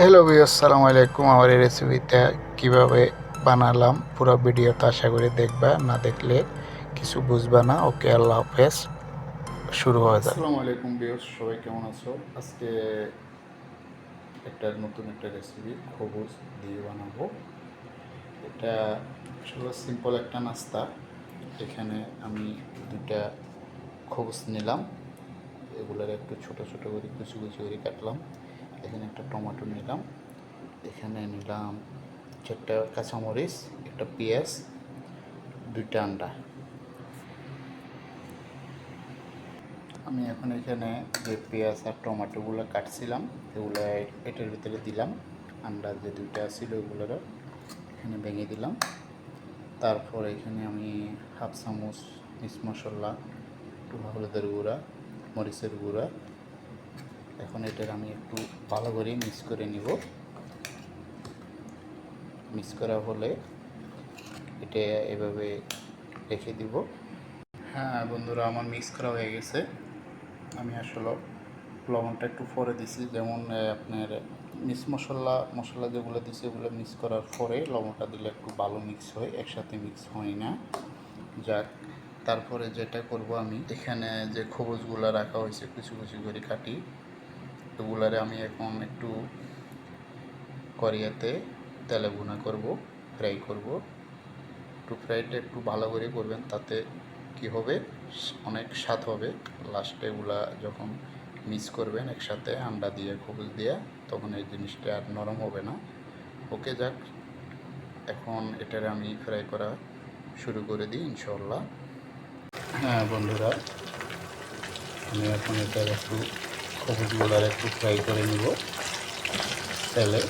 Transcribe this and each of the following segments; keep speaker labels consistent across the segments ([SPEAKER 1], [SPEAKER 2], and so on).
[SPEAKER 1] Hello ভাই আসসালামু আলাইকুম আমার এই রেসিপিটা কীভাবে বানালাম, পুরো ভিডিওটা আশা করি দেখবা, না দেখলে কিছু বুঝবা না। ওকে, আল্লাহ হাফেজ। শুরু হয়ে যাক।
[SPEAKER 2] আসসালামু আলাইকুম বিয়স সবাই কেমন আছো? আজকে একটা নতুন একটা রেসিপি খবুজ দিয়ে বানাবো। এটা আসলে সিম্পল একটা নাস্তা। এখানে আমি দুটা খবুজ নিলাম। এগুলোর একটু ছোট ছোট করে, কুচি কুচি করে কাটলাম। এখানে একটা টমেটো নিলাম, এখানে নিলাম চারটা কাঁচামরিচ, একটা পেঁয়াজ, দুইটা আন্ডা। আমি এখন এখানে যে পেঁয়াজ আর টমেটোগুলো কাটছিলাম, এগুলো এটার ভিতরে দিলাম আন্ডা যে দুইটা ছিল ওগুলোর এখানে ভেঙে দিলাম। তারপর এখানে আমি হাফ চামচ মিস মশলা, একটু হলুদের গুঁড়া, মরিচের গুঁড়া এখন এটার আমি একটু ভালো করে মিক্স করে নিব। মিক্স করা হলে এটা এভাবে রেখে দিব। হ্যাঁ বন্ধুরা, আমার মিক্স করা হয়ে গেছে। আমি আসলে লবণটা একটু পরে দিছি। যেমন আপনার মিক্স মশলা মশলা যেগুলো দিছি, ওগুলো মিক্স করার পরে লবণটা দিলে একটু ভালো মিক্স হয়, একসাথে মিক্স হয় না। যাক, তারপরে যেটা করব আমি, এখানে যে খবজগুলো রাখা হয়েছে কিছু কিছু করে কাটি। ওগুলারে আমি এখন একটু করিয়াতে তেলে ভুনা করব ফ্রাই করব। একটু ফ্রাইটা একটু ভালো করে করবেন, তাতে কি হবে? অনেক স্বাদ হবে। লাস্টে এগুলা যখন মিক্স করবেন একসাথে, আন্ডা দিয়ে খবুজ দিয়ে, তখন এই জিনিসটা আর নরম হবে না। ওকে যাক। এখন এটার আমি ফ্রাই করা শুরু করে দিই ইনশাল্লাহ হ্যাঁ বন্ধুরা। আমি এখন এটার একটু খবুজগুলার একটু ফ্রাই করে নিব। তেলে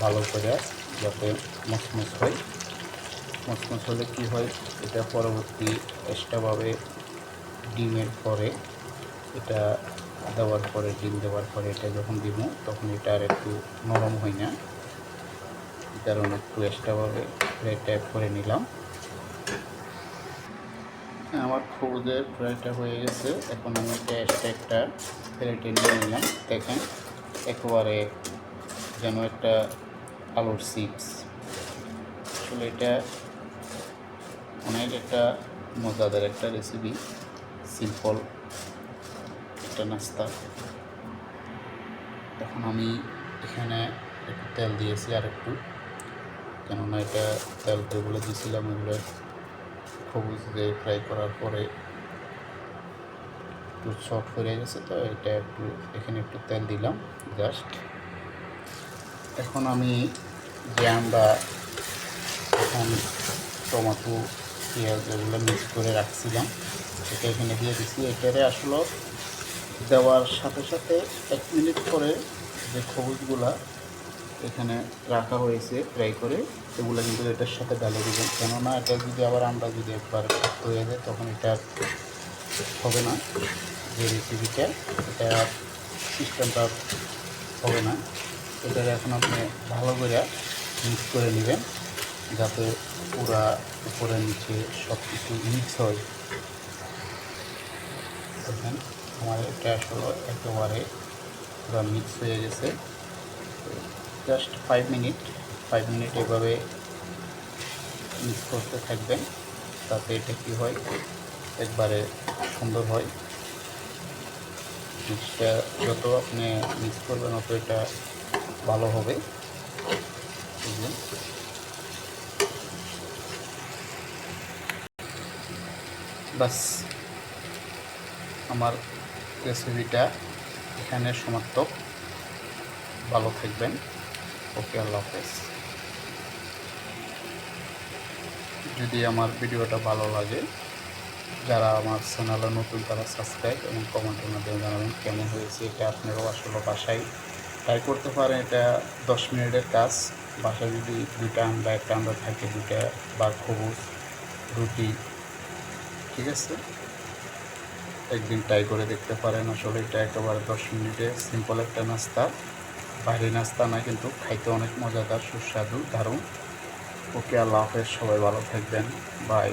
[SPEAKER 2] ভালো করে যাতে মচমচ হয়। মচমচ হলে কী হয়, এটা পরবর্তী এক্সট্রাভাবে ডিমের পরে এটা দেওয়ার পরে, ডিম দেওয়ার পরে এটা যখন দিব, তখন এটা আর একটু নরম হয় না। কারণ একটু এক্সট্রাভাবে ফ্রাইটা করে নিলাম। আমার খবুজের ফ্রাইটা হয়ে গেছে। এখন আমি এটা এক্সট্রা একটা প্লেটে নিয়ে নিলাম। দেখেন, একেবারে যেন একটা আলুর চিপস। আসলে এটা অনেক একটা মজাদার একটা রেসিপি সিম্পল একটা নাস্তা। এখন আমি এখানে একটু তেল দিয়েছি আর একটু কেননা এটা তেল যেগুলো দিয়েছিলাম এগুলো সবুজ দিয়ে ফ্রাই করার পরে একটু শর্ট হয়ে গেছে, তো এটা একটু এখানে একটু তেল দিলাম জাস্ট এখন আমি যে আমরা এখন টমেটো, পেঁয়াজ এগুলো মিক্স করে রাখছিলাম সেটা এখানে দিয়ে দিচ্ছি এটারে আসলে দেওয়ার সাথে সাথে এক মিনিট পরে যে খবুজগুলা এখানে রাখা হয়েছে ফ্রাই করে, এগুলো কিন্তু এটার সাথে ডালে দেবেন। কেননা এটা যদি আবার আমরা যদি একবার হয়ে যায়, তখন এটা হবে না, যে রেসিপিটা এটা সিস্টেমটা হবে না। এটা এখন আপনি ভালো করে মিক্স করে নেবেন, যাতে পুরা উপরে নিচে সব কিছু মিক্স হয়। দেখেন, আমার এটা আসলে একেবারে পুরো মিক্স হয়ে গেছে। Just five minute five minute এভাবে মিক্স করতে থাকবেন, তাতে এটা কী হয়? একবারে সুন্দর হয়। মিক্সটা যত আপনি মিক্স করবেন, অত এটা ভালো হবে। বাস, আমার রেসিপিটা এখানে সমাপ্ত ভালো থাকবেন। ওকে, আল্লাহ হাফেজ। যদি আমার ভিডিওটা ভালো লাগে যারা আমার চ্যানেলে নতুন তারা সাবস্ক্রাইব এবং কমেন্টের মাধ্যমে জানাবেন কেমন হয়েছে এটা আপনারাও আসলে বাসায় ট্রাই করতে পারেন। এটা দশ মিনিটের কাজ। বাসায় যদি দুটা আন্ডা একটা আন্ডা থাকে দুটা বা খবুজ, রুটি, ঠিক আছে? একদিন ট্রাই করে দেখতে পারেন। আসলে এটা একেবারে দশ মিনিটে সিম্পল একটা নাস্তা। বাইরে নাস্তা না, কিন্তু খাইতে অনেক মজাদার, সুস্বাদু, দারুণ। ওকে, আল্লাহ হাফেজ। সবাই ভালো থাকবেন। বাই